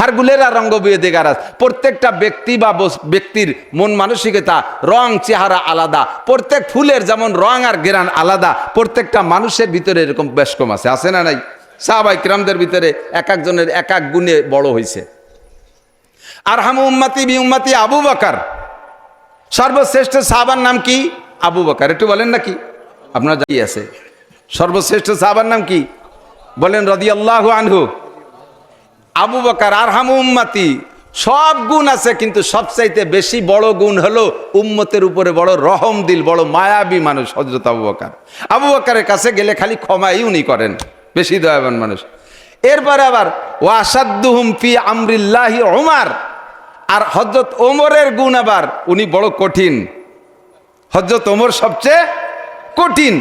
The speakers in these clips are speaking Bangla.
হার গুলেরা রঙ্গ বিয়ে প্রত্যেকটা ব্যক্তি বা ব্যক্তির মন মানসিকতা, রং, চেহারা আলাদা। প্রত্যেক ফুলের যেমন রং আর গেরান আলাদা, প্রত্যেকটা মানুষের ভিতরে এরকম বেশ কম আছে। আছে না নাই? সাহাবাই কিরামদের ভিতরে এক একজনের এক এক গুণে বড় হয়েছে আর হাম উম্মাতি বি উম্মাতি আবু বকার। সর্বশ্রেষ্ঠ সাহাবার নাম কি? আবু বকার। একটু বলেন নাকি আপনার জানি আছে। সর্বশ্রেষ্ঠ সাহাবার নাম কি? বলেন রদি আল্লাহ আনহু। আবু বকার আর হাম উম্মাতি, সব গুণ আছে, কিন্তু সবচাইতে বেশি বড় গুণ হলো উম্মতের উপরে বড় রহম দিল, বড় মায়াবী মানুষ হজরত আবু বকার। আবু বকারের কাছে গেলে খালি ক্ষমাই উনি করেন, বেশি দয়াবান মানুষ। এরপরে আবার ওয়াসাদ্দুহুম ফি আমরিল্লাহি ওমার আর হজরত ওমরের গুণ আবার উনি বড় কঠিন। হজরত ওমর সবচেয়ে কঠিন।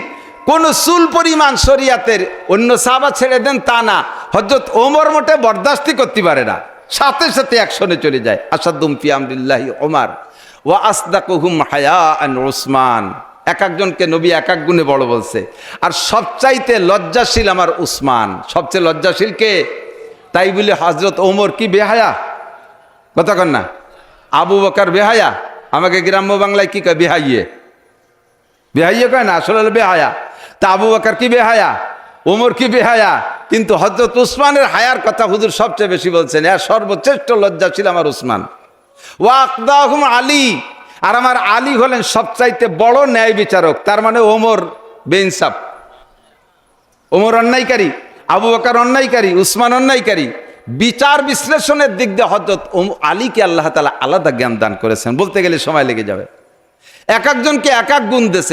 কোন চুল পরিমাণ শরিয়াতের অন্য সাবা ছেড়ে দেন তা না হজরত ওমর মোটে বরদাস্তি করতে পারে না। সাথে সাথে অ্যাকশনে চলে যায়। আসাদুম ফি আমরিল্লাহি ওমার। ওয়া আসদাকুহুম হায়া আন ওসমান এক একজনকে নবী এক এক গুণে বড় বলছে। আর সবচাইতে লজ্জাশীল আমার উসমান। সবচেয়ে লজ্জাশীল কে? তাই বলে হজরত ওমর কি বেহায়া? কথা কন না। আবু বকার বেহায়া? আমাকে গ্রাম্য বাংলায় কি কয়? বেহাইয়ে। বেহাইয়ে কয় না? আসলে বেহায়া। তা আবু বকার কি বেহায়া? ওমর কি বেহায়া? কিন্তু হজরত উসমানের হায়ার কথা হুজুর সবচেয়ে বেশি বলছেন, এর সর্বশ্রেষ্ঠ লজ্জা ছিল আমার উসমান। ওয়াকদাহুম আলী। আর আমার আলী হলেন সবচাইতে বড় ন্যায় বিচারক, তার মানে ওমর বেইনসাফ ওমর অন্যায়কারী, আবু বকার অন্যায়কারী, উসমান অন্যায়কারী। বিচার বিশ্লেষণের দিক দিয়ে হজরত আলীকে আল্লাহ তালা আলাদা জ্ঞান দান করেছেন। বলতে গেলে সময় লেগে যাবে। এক একজনকে এক এক গুণ দেশে